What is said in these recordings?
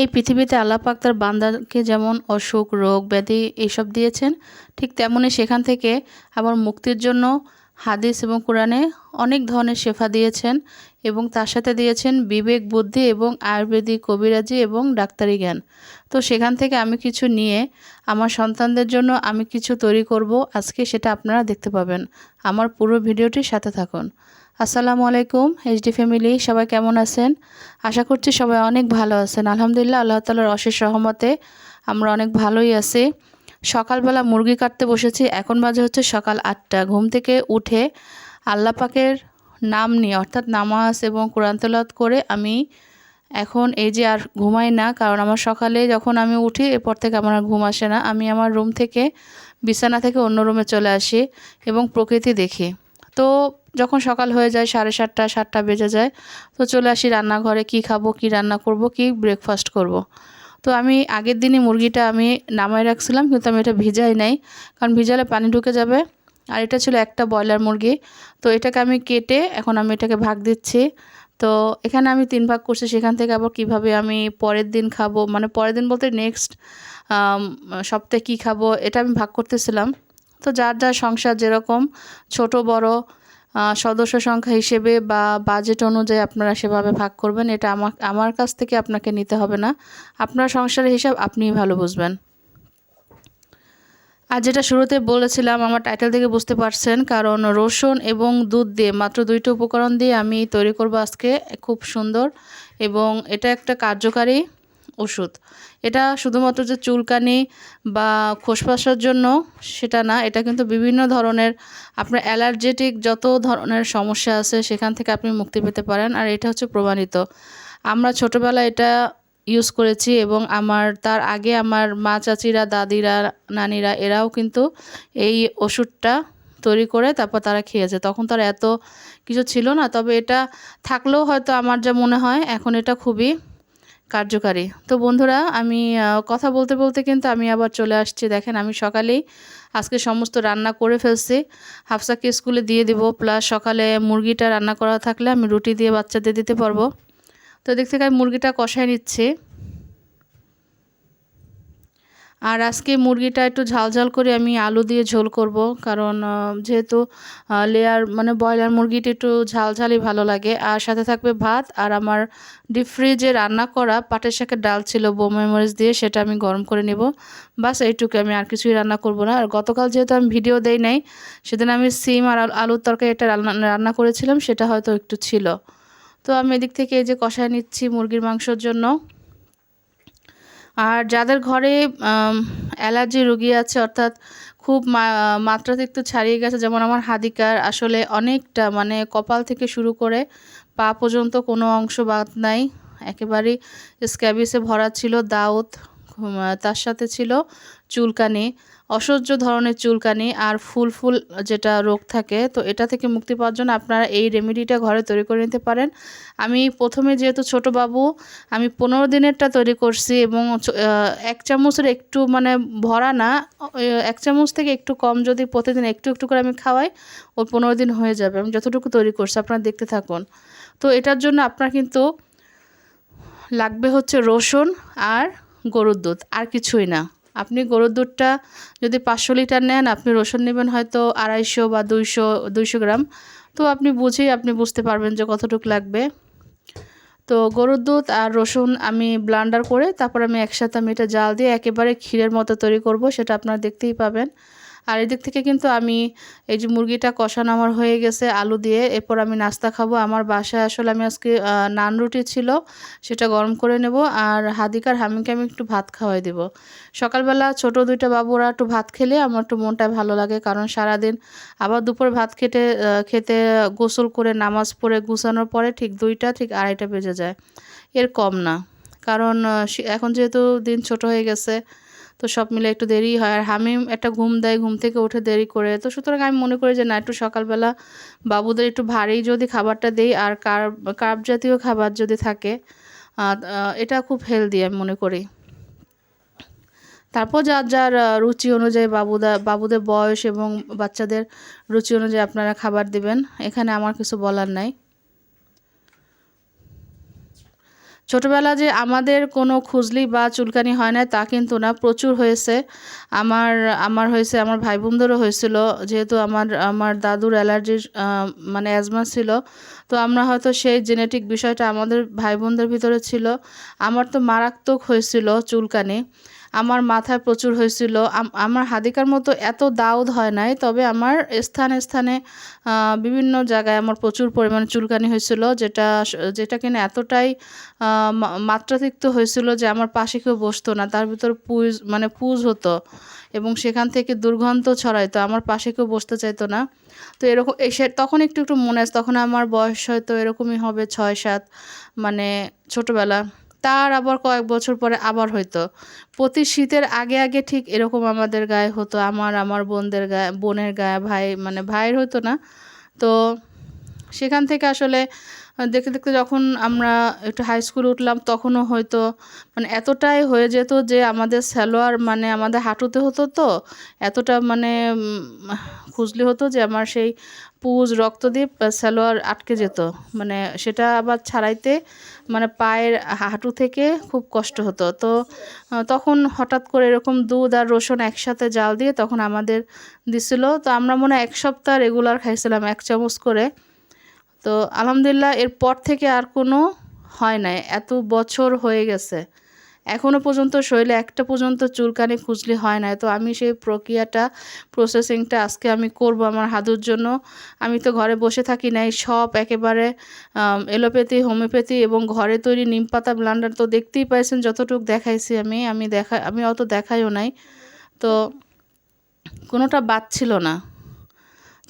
এই পৃথিবীতে আল্লাহ পাক তার বান্দাকে যেমন অসুখ, রোগ, ব্যাধি এইসব দিয়েছেন, ঠিক তেমনই সেখান থেকে আবার মুক্তির জন্য হাদিস এবং কোরআনে অনেক ধরনের শেফা দিয়েছেন এবং তার সাথে দিয়েছেন বিবেক, বুদ্ধি এবং আয়ুর্বেদিক কবিরাজি এবং ডাক্তারি জ্ঞান। তো সেখান থেকে আমি কিছু নিয়ে আমার সন্তানদের জন্য আমি কিছু তৈরি করব। আজকে সেটা আপনারা দেখতে পাবেন। আমার পুরো ভিডিওটির সাথে থাকুন। আসসালামু আলাইকুম এইচডি ফ্যামিলি সবাই কেমন আছেন? আশা করছি সবাই অনেক ভালো আছেন। আলহামদুলিল্লাহ, আল্লাহ তালার অশেষ সহমতে আমরা অনেক ভালোই আছি। সকালবেলা মুরগি কাটতে বসেছি, এখন বাজে হচ্ছে সকাল আটটা। ঘুম থেকে উঠে আল্লাহ পাকের নাম নিয়ে, অর্থাৎ নামাজ এবং কোরআন তেলাওয়াত করে আমি এখন এই যে আর ঘুমাই না, কারণ আমার সকালে যখন আমি উঠি, এরপর থেকে আমার আর ঘুম আসে না। আমি আমার রুম থেকে বিছানা থেকে অন্য রুমে চলে আসি এবং প্রকৃতি দেখি। তো যখন সকাল হয়ে যায়, সাড়ে সাতটা সাতটা বেজে যায়, তো চলে আসি রান্নাঘরে কি খাব, কি রান্না করব, কি ব্রেকফাস্ট করব। তো আমি আগের দিনই মুরগিটা আমি নামাই রাখছিলাম, কিন্তু আমি এটা ভিজাই নাই, কারণ ভিজালে পানি ঢুকে যাবে। আর এটা ছিল একটা ব্রয়লার মুরগি, তো এটাকে আমি কেটে এখন আমি এটাকে ভাগ দিচ্ছি। তো এখানে আমি তিন ভাগ করছি, সেখান থেকে আবার কীভাবে আমি পরের দিন খাব মানে পরের দিন বলতে নেক্সট সপ্তাহে কী খাব, এটা আমি ভাগ করতেছিলাম। তো যার যার সংসার যেরকম, ছোট, বড় সদস্য সংখ্যা হিসেবে বা বাজেট অনুযায়ী আপনারা সেভাবে ভাগ করবেন, এটা আমার আমার কাছ থেকে আপনাকে নিতে হবে না। আপনার সংসারের হিসাব আপনিই ভালো বুঝবেন। আর যেটা শুরুতে বলেছিলাম, আমার টাইটেল থেকে বুঝতে পারছেন, কারণ রসুন এবং দুধ দিয়ে মাত্র দুইটা উপকরণ দিয়ে আমি তৈরি করব আজকে, খুব সুন্দর। এবং এটা একটা কার্যকারী ওষুধ। এটা শুধুমাত্র যে চুলকানি বা খোসপাসার জন্য সেটা না, এটা কিন্তু বিভিন্ন ধরনের আপনার অ্যালার্জেটিক যত ধরনের সমস্যা আছে সেখান থেকে আপনি মুক্তি পেতে পারেন। আর এটা হচ্ছে প্রমাণিত। আমরা ছোটোবেলায় এটা ইউজ করেছি এবং আমার, তার আগে আমার মা চাচিরা, দাদিরা, নানিরা এরাও কিন্তু এই ওষুধটা তৈরি করে তারপর তারা খেয়েছে। তখন তার এত কিছু ছিল না, তবে এটা থাকলেও হয়তো আমার যা মনে হয়, এখন এটা খুবই কার্যকারী। তো বন্ধুরা, আমি কথা বলতে বলতে কিন্তু আমি আবার চলে আসছি। দেখেন, আমি সকালেই আজকে সমস্ত রান্না করে ফেলছি। হাফসাকে স্কুলে দিয়ে দেবো, প্লাস সকালে মুরগিটা রান্না করা থাকলে আমি রুটি দিয়ে বাচ্চাদের দিতে পারব। তো দেখতে থেকে আমি মুরগিটা কষায় নিচ্ছি। আর আজকে মুরগিটা একটু ঝালঝাল করে আমি আলু দিয়ে ঝোল করব, কারণ যেহেতু লেয়ার মানে ব্রয়লার মুরগিটা একটু ঝালঝালই ভালো লাগে। আর সাথে থাকবে ভাত, আর আমার ডিপ ফ্রিজে রান্না করা পাটের শাকের ডাল ছিল বোমাই মরিচ দিয়ে, সেটা আমি গরম করে নেব। বাস, এইটুকু আমি আর কিছুই রান্না করব না। আর গতকাল যেহেতু আমি ভিডিও দেই নাই, সেদিন আমি সিম আর আলুর তরকারি রান্না রান্না করেছিলাম, সেটা হয়তো একটু ছিল। তো আমি এদিক থেকে এই যে কষায় নিচ্ছি মুরগির মাংসর জন্য। আর যাদের ঘরে অ্যালার্জি রুগী আছে, অর্থাৎ খুব মাত্রাতিরিক্ত ছাড়িয়ে গেছে, যেমন আমার হাদিকার, আসলে অনেকটা মানে কপাল থেকে শুরু করে পা পর্যন্ত কোনো অংশ বাদ নাই। একেবারেই স্ক্যাবিসে ভরা ছিল দাউত তার সাথে ছিল চুলকানি। অসহ্য ধরনের চুলকানি আর ফুল ফুল যেটা রোগ থাকে, তো এটা থেকে মুক্তি পাওয়ার জন্য আপনারা এই রেমেডিটা ঘরে তৈরি করে নিতে পারেন। আমি প্রথমে যেহেতু ছোট বাবু, আমি পনেরো দিনেরটা তৈরি করছি এবং এক চামচের একটু মানে ভরা না এক চামচ থেকে একটু কম যদি প্রতিদিন একটু একটু করে আমি খাওয়াই ওই পনেরো দিন হয়ে যাবে। আমি যতটুকু তৈরি করছি, আপনারা দেখতে থাকুন। তো এটার জন্য আপনার কিন্তু লাগবে হচ্ছে রসুন আর গরুর দুধ, আর কিছুই না। আপনি গরুর দুধটা যদি পাঁচশো লিটার নেন, আপনি রসুন নেবেন হয়তো আড়াইশো বা দুইশো দুইশো গ্রাম। তো আপনি বুঝেই আপনি বুঝতে পারবেন যে কতটুকু লাগবে। তো গরুর দুধ আর রসুন আমি ব্লান্ডার করে তারপর আমি একসাথে আমি এটা জাল দিয়ে একেবারে ক্ষীরের মতো তৈরি করব, সেটা আপনারা দেখতেই পাবেন। আর এদিক থেকে কিন্তু আমি এই যে মুরগিটা কষানো আমার হয়ে গেছে, আলু দিয়ে। এরপর আমি নাস্তা খাব। আমার বাসায় আসলে আমি আজকে নান রুটি ছিল, সেটা গরম করে নেব আর হাদিকার হামিকে আমি একটু ভাত খাওয়াই দেব। সকালবেলা ছোট দুইটা বাবুরা একটু ভাত খেলে আমার একটু মনটা ভালো লাগে, কারণ সারাদিন আবার দুপুর ভাত খেতে খেতে গোসল করে, নামাজ পড়ে, গুছানোর পরে ঠিক দুইটা, ঠিক আড়াইটা বেজে যায়। এর কম না, কারণ এখন যেহেতু দিন ছোট হয়ে গেছে তো সব মিলে একটু দেরি হয়। আর হামিম একটা ঘুম দেয়, ঘুম থেকে উঠে দেরি করে। তো সুতরাং আমি মনে করি যে, না, একটু সকালবেলা বাবুদের একটু ভারী যদি খাবারটা দিই আর কার্ব কার্ব জাতীয় খাবার যদি থাকে এটা খুব হেলদি আমি মনে করি। তারপর যার যার রুচি অনুযায়ী বাবুদা, বাবুদের বয়স এবং বাচ্চাদের রুচি অনুযায়ী আপনারা খাবার দিবেন। এখানে আমার কিছু বলার নাই। ছোটোবেলা যে আমাদের কোনো খুজলি বা চুলকানি হয় না তা কিন্তু না। প্রচুর হয়েছে। আমার আমার হয়েছে, আমার ভাই বোনদেরও হয়েছিল। যেহেতু আমার আমার দাদুর অ্যালার্জির মানে অ্যাজমা ছিল, তো আমরা হয়তো সেই জেনেটিক বিষয়টা আমাদের ভাই বোনদের ভিতরে ছিল। আমার তো মারাত্মক হয়েছিল চুলকানি। আমার মাথায় প্রচুর হয়েছিল। আমার হাদিকার মতো এত দাউদ হয় নাই, তবে আমার স্থানে স্থানে বিভিন্ন জায়গায় আমার প্রচুর পরিমাণে চুলকানি হয়েছিল, যেটা যেটা কিনা এতটাই মাত্রাতিক্ত হয়েছিল যে আমার পাশে কেউ বসতো না, তার ভিতর পুজ মানে পুজ হতো এবং সেখান থেকে দুর্গন্ধ ছড়াইতো, আমার পাশে কেউ বসতে চাইতো না। তো এরকম এসে তখন একটু একটু মনে আছে, তখন আমার বয়স হয়তো এরকমই হবে ছয়, সাত মানে ছোটোবেলা। তার আবার কয়েক বছর পরে আবার হইতো। প্রতি শীতের আগে আগে ঠিক এরকম আমাদের গায়ে হতো, আমার আমার বোনদের গায়ে, বোনের গায়ে, ভাই মানে ভাইয়ের হতো না। তো সেখান থেকে আসলে দেখতে দেখতে যখন আমরা একটু হাই স্কুল উঠলাম, তখনও হয়তো মানে এতটাই হয়ে যেত যে আমাদের স্যালোয়ার মানে আমাদের হাঁটুতে হতো তো, এতটা মানে খুঁজলি হতো যে আমার সেই পুজ রক্ত দিয়ে স্যালোয়ার আটকে যেত। মানে সেটা আবার ছাড়াইতে মানে পায়ের হাঁটু থেকে খুব কষ্ট হতো। তো তখন হঠাৎ করে এরকম দুধ আর রসুন একসাথে জাল দিয়ে তখন আমাদের দিছিল। তো আমরা মনে এক সপ্তাহ রেগুলার খাইছিলাম, এক চামচ করে। তো আলহামদুলিল্লাহ এরপর থেকে আর কোনো হয় নাই। এত বছর হয়ে গেছে। এখনও পর্যন্ত শরীরে একটা পর্যন্ত চুলকানি খুঁজলি হয় না তো আমি সেই প্রক্রিয়াটা প্রসেসিংটা আজকে আমি করব আমার হাদুর জন্য। আমি তো ঘরে বসে থাকি নাই। সব একেবারে এলোপ্যাথি, হোমিওপ্যাথি এবং ঘরে তৈরি নিম পাতা ব্লান্ডার তো দেখতেই পাইছেন, যতটুকু দেখাইছি আমি। আমি দেখা, আমি অত দেখাইও নাই। তো কোনোটা বাদ ছিল না।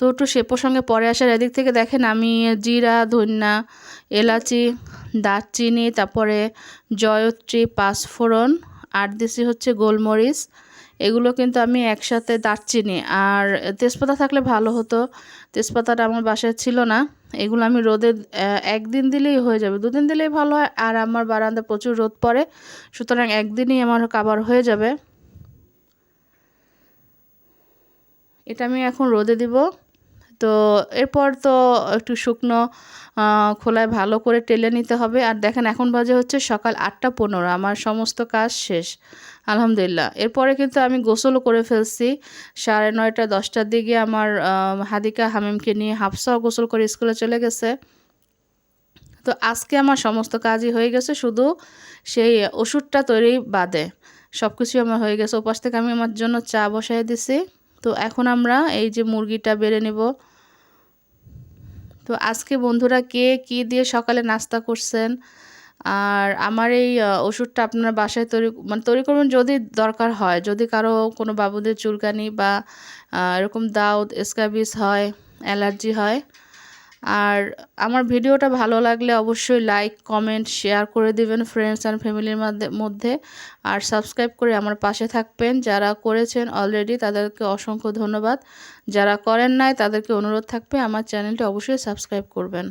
তো একটু সে প্রসঙ্গে পরে আসার এদিক থেকে দেখেন আমি জিরা, ধন্যা, এলাচি, দারচিনি, তারপরে জয়ত্রী, পাঁচফোড়ন, আর দিছি হচ্ছে গোলমরিচ। এগুলো কিন্তু আমি একসাথে দারচিনি, আর তেজপাতা থাকলে ভালো হতো। তেজপাতাটা আমার বাসায় ছিল না। এগুলো আমি রোদে একদিন দিলেই হয়ে যাবে। দুদিন দিলেই ভালো হয়, আর আমার বারান্দা প্রচুর রোদ পড়ে, সুতরাং একদিনই আমার কাবার হয়ে যাবে। এটা আমি এখন রোদে দিব। তো এরপর তো একটু শুকনো খোলায় ভালো করে টেলে নিতে হবে। আর দেখেন এখন বাজে হচ্ছে সকাল আটটা পনেরো, আমার সমস্ত কাজ শেষ। আলহামদুলিল্লাহ। এরপরে কিন্তু আমি গোসলও করে ফেলছি। সাড়ে নয়টা, দশটার দিকে আমার হাদিকা হামিমকে নিয়ে হাফসাও গোসল করে স্কুলে চলে গেছে। তো আজকে আমার সমস্ত কাজই হয়ে গেছে, শুধু সেই ওষুধটা তৈরি বাদে। সব কিছুই আমার হয়ে গেছে। ওপাশ থেকে আমি আমার জন্য চা বসাই দিছি। তো এখন আমরা এই যে মুরগিটা বেড়ে নেব। তো আজকে বন্ধুরা কে কি দিয়ে সকালে নাস্তা করছেন? আর আমার এই ওষুধটা আপনারা বাসায় তৈরি মানে তৈরি করবেন যদি দরকার হয়। যদি কারও কোনো বাবুদের চুলকানি বা এরকম দাউদ স্কাবিস হয়, অ্যালার্জি হয় আর আমার ভিডিওটা ভালো লাগলে অবশ্যই লাইক কমেন্ট শেয়ার করে দিবেন ফ্রেন্ডস অ্যান্ড ফ্যামিলির মধ্যে আর সাবস্ক্রাইব করে আমার পাশে থাকবেন। যারা করেছেন অলরেডি তাদেরকে অসংখ্য ধন্যবাদ। যারা করেন নাই, তাদেরকে অনুরোধ থাকবে আমার চ্যানেলটি অবশ্যই সাবস্ক্রাইব করবেন।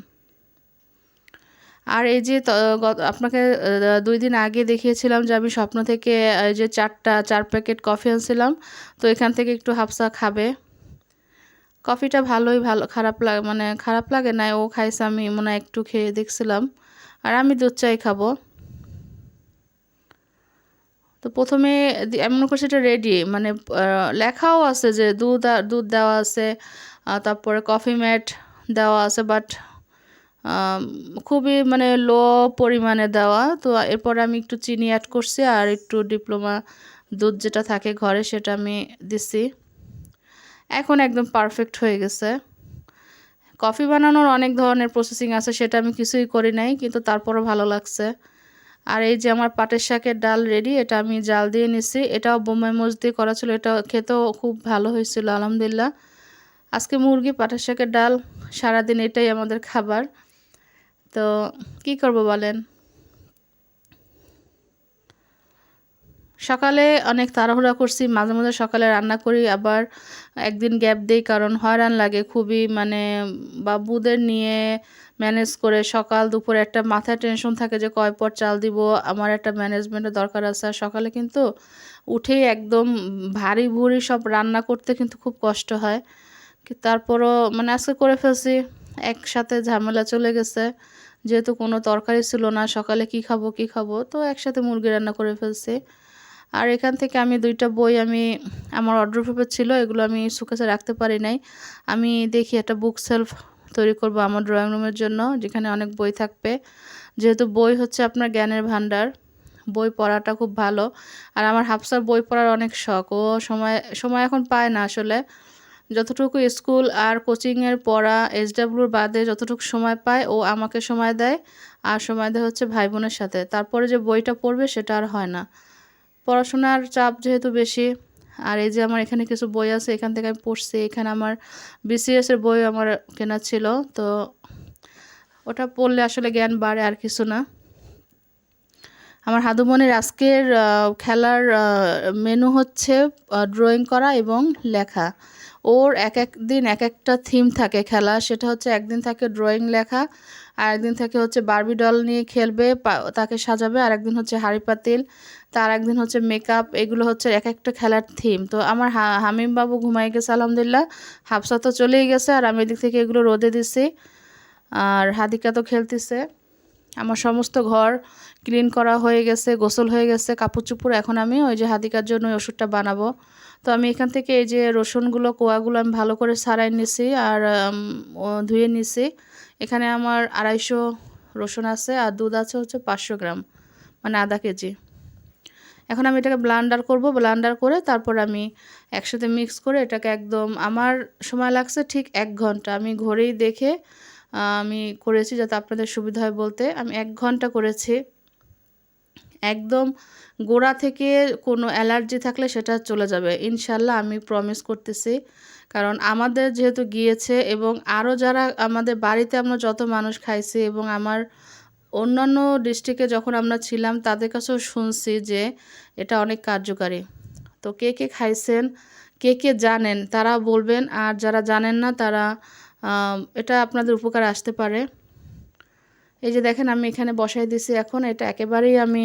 আর এই যে আপনাকে দুই দিন আগে দেখিয়েছিলাম যে আমি স্বপ্ন থেকে যে চারটা, চার প্যাকেট কফি আনছিলাম। তো এখান থেকে একটু হাফসা খাবে। কফিটা ভালোই ভালো, খারাপ লাগে মানে খারাপ লাগে না ও খাইছে, আমি মনে একটু খেয়ে দেখছিলাম। আর আমি দুধ চাই খাব। তো প্রথমে এমন করছে এটা রেডি মানে লেখাও আছে যে দুধ দুধ দেওয়া আছে তারপরে কফি ম্যাট দেওয়া আছে বাট খুবই মানে লো পরিমাণে দেওয়া। তো এরপরে আমি একটু চিনি অ্যাড করছি আর একটু ডিপ্লোমা দুধ যেটা থাকে ঘরে সেটা আমি দিছি। এখন একদম পারফেক্ট হয়ে গেছে। কফি বানানোর অনেক ধরনের প্রসেসিং আছে, সেটা আমি কিছুই করি নাই, কিন্তু তারপরও ভালো লাগছে। আর এই যে আমার পাটের শাকের ডাল রেডি এটা আমি জাল দিয়ে নিছি। এটাও বোম্বাই মরিচ দিয়ে করা ছিল, এটা খেতেও খুব ভালো হয়েছিল, আলহামদুলিল্লাহ। আজকে মুরগি, পাটের শাকের ডাল, সারাদিন এটাই আমাদের খাবার। তো কি করব বলেন? সকালে অনেক তাড়াহুড়া করছি, মাঝে মাঝে সকালে রান্না করি, আবার একদিন গ্যাপ দিই কারণ হয়রান লাগে খুবই মানে বাবুদের নিয়ে ম্যানেজ করে সকাল দুপুর একটা মাথায় টেনশন থাকে যে কয় পর চাল দিব, আমার একটা ম্যানেজমেন্টের দরকার আছে। আর সকালে কিন্তু উঠেই একদম ভারী ভুরি সব রান্না করতে কিন্তু খুব কষ্ট হয়। তারপরও মানে আজকে করে ফেলছি, একসাথে ঝামেলা চলে গেছে। যেহেতু কোনো তরকারি ছিল না, সকালে কি খাব কি খাব, তো একসাথে মুরগি রান্না করে ফেলছি। আর এখান থেকে আমি দুইটা বই আমি, আমার অর্ডার পেপার ছিল, এগুলো আমি সুকেসে রাখতে পারি নাই। আমি দেখি একটা বুক সেলফ তৈরি করব আমার ড্রয়িং রুমের জন্য, যেখানে অনেক বই থাকবে। যেহেতু বই হচ্ছে আপনার জ্ঞানের ভাণ্ডার, বই পড়াটা খুব ভালো। আর আমার হাফসার বই পড়ার অনেক শখ, ও সময় সময় এখন পায় না আসলে। যতটুকু স্কুল আর কোচিংয়ের পড়া এসডাব্লিউর বাদে যতটুকু সময় পায়, ও আমাকে সময় দেয়। আর সময় দেয় হচ্ছে ভাই বোনের সাথে। তারপরে যে বইটা পড়বে সেটা আর হয় না। পড়াশোনার চাপ যেহেতু বেশি, আর এই যে আমার এখানে কিছু বই আছে, এখান থেকে আমি পড়ছি। এখানে আমার বিসিএসের বই আমার কেনা ছিল, তো ওটা পড়লে আসলে জ্ঞান বাড়ে আর কিছু না। আমার হাদুমনের আজকের খেলার মেনু হচ্ছে ড্রয়িং করা এবং লেখা। ওর এক এক দিন এক একটা থিম থাকে খেলা। সেটা হচ্ছে একদিন থাকে ড্রয়িং লেখা আর একদিন থাকে হচ্ছে বার্বি ডল নিয়ে খেলবে তাকে সাজাবে আর একদিন হচ্ছে হাড়ি পাতিল তার একদিন হচ্ছে মেকআপ এগুলো হচ্ছে এক একটা খেলার থিম তো আমার হামিম বাবু ঘুমাই গেছে, আলহামদুলিল্লাহ। হাফসা তো চলেই গেছে আর আমি এদিক থেকে এগুলো রোদে দিছি। আর হাদিকা তো খেলতেছে। আমার সমস্ত ঘর ক্লিন করা হয়ে গেছে, গোসল হয়ে গেছে কাপড় চুপড় এখন আমি ওই যে হাদিকার জন্য ওই ওষুধটা বানাবো। তো আমি এখান থেকে এই যে রসুনগুলো, কোয়াগুলো আমি ভালো করে সারাই নিছি আর ধুয়ে নিছি। এখানে আমার আড়াইশো রসুন আছে আর দুধ আছে হচ্ছে পাঁচশো গ্রাম মানে আধা কেজি। এখন আমি এটাকে ব্লান্ডার করব, ব্লান্ডার করে তারপর আমি একসাথে মিক্স করে এটাকে একদম, আমার সময় লাগছে ঠিক এক ঘণ্টা। আমি ঘরেই দেখে আমি করেছি যাতে আপনাদের সুবিধা হয় বলতে। আমি এক ঘণ্টা করেছি। একদম গোড়া থেকে কোনো অ্যালার্জি থাকলে সেটা চলে যাবে। ইনশাল্লাহ আমি প্রমিস করতেছি। কারণ আমাদের যেহেতু গিয়েছে এবং আরও যারা আমাদের বাড়িতে আমরা যত মানুষ খাইছি এবং আমার অন্যান্য ডিস্ট্রিক্টে যখন আমরা ছিলাম, তাদের কাছেও শুনছি যে এটা অনেক কার্যকারী। তো কে কে খাইছেন, কে কে জানেন, তারা বলবেন। আর যারা জানেন না, তারা এটা আপনাদের উপকার আসতে পারে। এই যে দেখেন আমি এখানে বসাই দিছি এখন, এটা একেবারেই আমি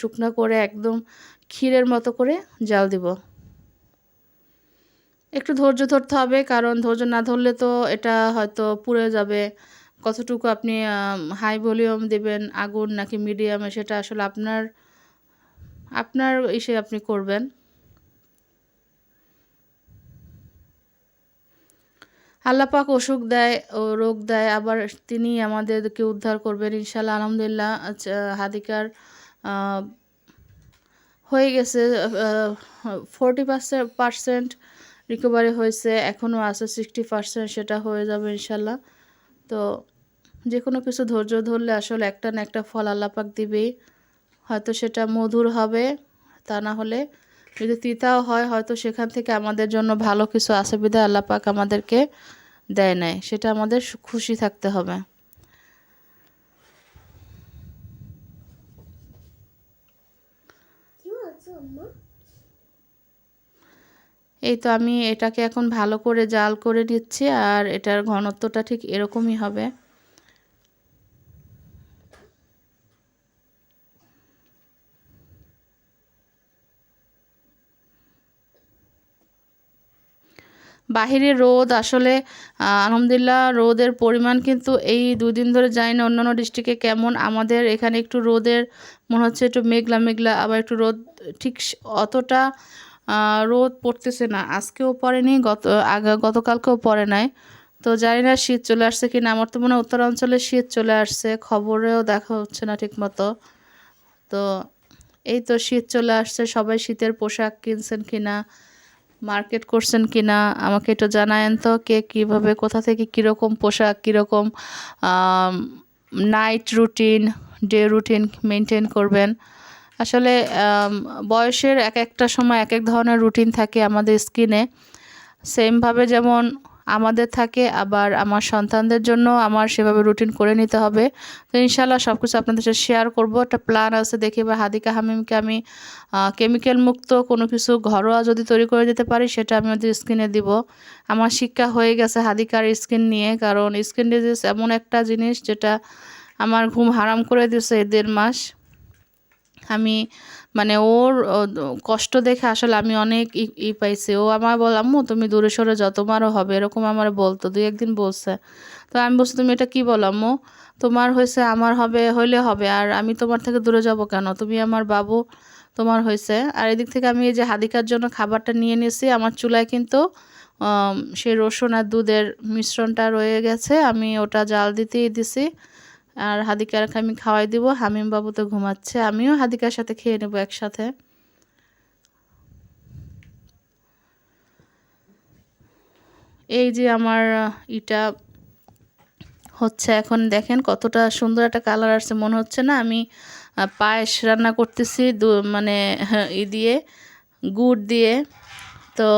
শুকনো করে একদম ক্ষীরের মতো করে জাল দিব। একটু ধৈর্য ধরতে হবে, কারণ ধৈর্য না ধরলে তো এটা হয়তো পুড়ে যাবে। কতটুকু আপনি হাই ভলিউম দেবেন, আগুন নাকি মিডিয়ামে সেটা আসলে আপনার আপনার ইসে আপনি করবেন। আল্লাপাক অসুখ দেয় ও রোগ দেয়, আবার তিনি আমাদেরকে উদ্ধার করবেন। ইনশাল্লাহ আলহামদুলিল্লাহ হাদিকার হয়ে গেছে ফোরটি পার্সেন্ট পার্সেন্ট রিকভারি হয়েছে, এখনও আছে সিক্সটি পার্সেন্ট সেটা হয়ে যাবে ইনশাল্লাহ তো যে কোনো কিছু ধৈর্য ধরলে আসলে একটা না একটা ফল আল্লাপাক দিবেই, হয়তো সেটা মধুর হবে, তা না হলে যদি তিতাও হয় হয়তো সেখান থেকে আমাদের জন্য ভালো কিছু আসে বিধায় আল্লাপাক আমাদেরকে দেয় নাই। সেটা আমাদের খুশি থাকতে হবে। এই তো আমি এটাকে এখন ভালো করে জাল করে নিচ্ছি আর এটার ঘনত্বটা ঠিক এরকমই হবে। বাহিরে রোদ, আসলে আলহামদুলিল্লাহ রোদের পরিমাণ কিন্তু এই দুদিন ধরে যাই না অন্যান্য ডিস্ট্রিক্টে কেমন? আমাদের এখানে একটু রোদের, মনে হচ্ছে একটু মেঘলা মেঘলা, আবার একটু রোদ, ঠিক অতটা রোদ পড়তেছে না। আজকেও পড়েনি, গত, আগা, গতকালকেও পড়ে নাই। তো জানি না শীত চলে আসছে কি না আমার তো মনে হয় উত্তরাঞ্চলে শীত চলে আসছে, খবরেও দেখা হচ্ছে না ঠিক মতো তো, এই তো শীত চলে আসছে, সবাই শীতের পোশাক কিনছেন কিনা? মার্কেট করছেন কি না আমাকে একটু জানায়েন তো, কে কীভাবে, কোথা থেকে কীরকম পোশাক, কীরকম night routine day routine maintain করবেন? আসলে বয়সের এক একটা সময় এক এক ধরনের রুটিন থাকে আমাদের স্কিনে সেমভাবে যেমন আমাদের থাকে, আবার আমার সন্তানদের জন্য আমার সেভাবে রুটিন করে নিতে হবে। তো ইনশাল্লাহ সব কিছু আপনাদের সাথে শেয়ার করব। একটা প্ল্যান আছে দেখি বা হাদিকা হামিমকে আমি কেমিক্যাল মুক্ত কোনো কিছু ঘরোয়া যদি তৈরি করে দিতে পারি, সেটা আমি ওদের স্কিনে দিব। আমার শিক্ষা হয়ে গেছে হাদিকার স্কিন নিয়ে, কারণ স্কিন ডিজিজ এমন একটা জিনিস যেটা আমার ঘুম হারাম করে দিয়েছে এই দেড় মাস। আমি মানে ওর কষ্ট দেখে আসলে আমি অনেক ই পাইছি। ও আমার বল, আম্মু, তুমি দূরে সরে যাও, তোমারও হবে। এরকম আমার বলতো, দুই একদিন বলছে। তো আমি বলছি, তুমি এটা কি বলো, আম্মু? তোমার হয়েছে, আমার হবে, হইলে হবে, আর আমি তোমার থেকে দূরে যাব কেন? তুমি আমার বাবু, তোমার হয়েছে। আর এদিক থেকে আমি এই যে হাদিকার জন্য খাবারটা নিয়ে নিয়েছি, আমার চুলায় কিন্তু সেই রসুন আর দুধের মিশ্রণটা রয়ে গেছে। আমি ওটা জাল দিতেই দিছি। আর হাদিকারকে আমি খাওয়াই দিব। হামিম বাবু তো ঘুমাচ্ছে আমিও হাদিকার সাথে খেয়ে নেব একসাথে। এই যে আমার ইটা হচ্ছে এখন দেখেন কতটা সুন্দর একটা কালার আসছে মনে হচ্ছে না আমি পায়েস রান্না করতেছি মানে হ্যাঁ, ই দিয়ে গুড় দিয়ে। তো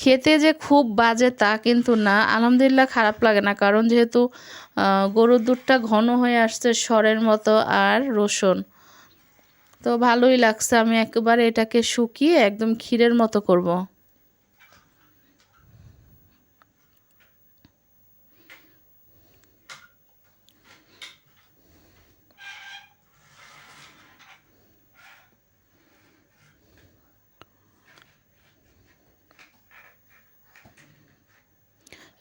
খেতে যে খুব বাজে তা কিন্তু না আলহামদুলিল্লাহ খারাপ লাগে না, কারণ যেহেতু গরুর দুধটা ঘন হয়ে আসছে সরের মতো আর রসুন তো ভালোই লাগছে, আমি একেবারে এটাকে শুকিয়ে একদম ক্ষীরের মতো করব।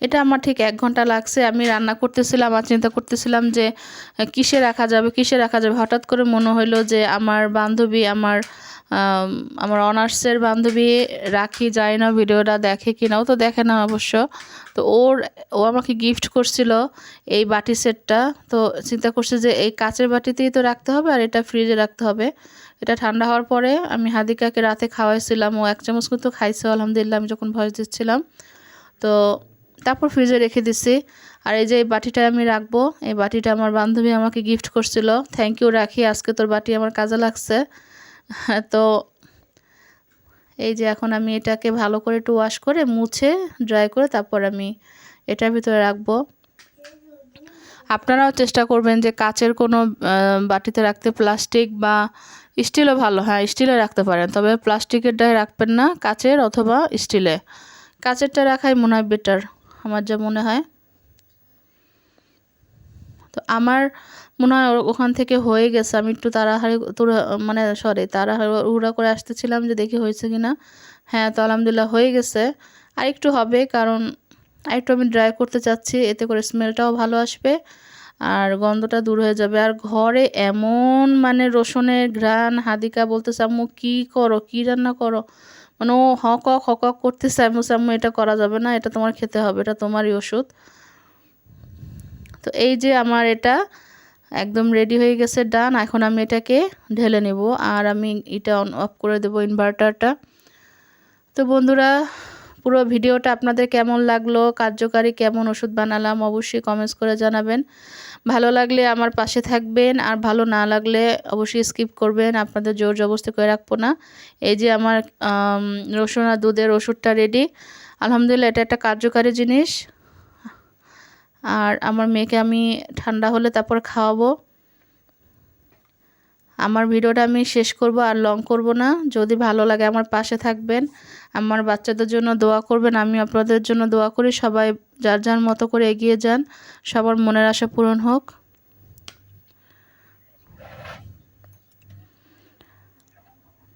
এটা আমার ঠিক এক ঘণ্টা লাগছে। আমি রান্না করতেছিলাম, আর চিন্তা করতেছিলাম যে কিসে রাখা যাবে, কিসে রাখা যাবে? হঠাৎ করে মনে হইল যে, আমার বান্ধবী, আমার আমার অনার্সের বান্ধবী রাখি যায় না, ভিডিওটা দেখে কি না ও তো দেখে না অবশ্য। তো ওর, ও আমাকে গিফট করছিল এই বাটি সেটটা। তো চিন্তা করছে যে, এই কাচের বাটিতেই তো রাখতে হবে, আর এটা ফ্রিজে রাখতে হবে। এটা ঠান্ডা হওয়ার পরে আমি হাদিকাকে রাতে খাওয়াইছিলাম। ও এক চামচ কিন্তু খাইছে, আলহামদুলিল্লাহ, আমি যখন ভয়েস দিচ্ছিলাম। তো তারপর ফ্রিজে রেখে দিছি। আর এই যে এই বাটিটা আমি রাখব, এই বাটিটা আমার বান্ধবী আমাকে গিফট করছিল। থ্যাংক ইউ রাখি, আজকে তোর বাটি আমার কাজে লাগছে। তো এই যে এখন আমি এটাকে ভালো করে একটু ওয়াশ করে, মুছে ড্রাই করে তারপর আমি এটার ভিতরে রাখব। আপনারাও চেষ্টা করবেন যে কাচের কোনো বাটিতে রাখতে প্লাস্টিক বা স্টিলও ভালো হ্যাঁ স্টিলে রাখতে পারেন। তবে প্লাস্টিকেরটাই রাখবেন না, কাচের অথবা স্টিলে কাচেরটা রাখাই মনে হয় বেটার আমার যা মনে হয়। তো আমার মনে হয় ওখান থেকে হয়ে গেছে। আমি একটু তাড়াহাড়ি তুড়া মানে সরি তাড়াহাড়ি উড়া করে আসতেছিলাম যে দেখি হয়েছে কি না হ্যাঁ তো আলহামদুলিল্লাহ হয়ে গেছে। আর একটু হবে, কারণ আরেকটু আমি ড্রাই করতে চাচ্ছি, এতে করে স্মেলটাও ভালো আসবে আর গন্ধটা দূর হয়ে যাবে। আর ঘরে এমন মানে রসুনের ঘ্রাণ, হাদিকা বলতেছে, আম্মু, কী করো? কী রান্না করো? মানে ও হক হক করতেছে, আম্মু আম্মু এটা করা যাবে না, এটা তোমার খেতে হবে, এটা তোমারই ওষুধ। তো এই যে আমার এটা একদম রেডি হয়ে গেছে ডান এখন আমি এটাকে ঢেলে নেব আর আমি এটা অন অফ করে দেবো ইনভার্টারটা তো বন্ধুরা, পুরো ভিডিওটা আপনাদের কেমন লাগল, কার্যকারী কেমন ওষুধ বানালাম, অবশ্যই কমেন্টস করে জানাবেন। ভালো লাগলে আমার পাশে থাকবেন আর ভালো না লাগলে অবশ্যই স্কিপ করবেন। আপনাদের জোর জবরস্তি করে রাখব না। এই যে আমার রসুন আর দুধের ওষুধটা রেডি আলহামদুলিল্লাহ এটা একটা কার্যকারী জিনিস। আর আমার মেয়েকে আমি ঠান্ডা হলে তারপর খাওয়াবো। আমার ভিডিওটা আমি শেষ করব আর লং করব না। যদি ভালো লাগে আমার পাশে থাকবেন। আমার বাচ্চাদের জন্য দোয়া করবেন। আমি আপনাদের জন্য দোয়া করি। সবাই যার যার মতো করে এগিয়ে যান। সবার মনের আশা পূরণ হোক।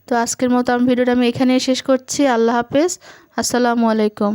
তো আজকের মতো আমি ভিডিওটা আমি এখানেই শেষ করছি। আল্লাহ হাফেজ। আসসালামু আলাইকুম।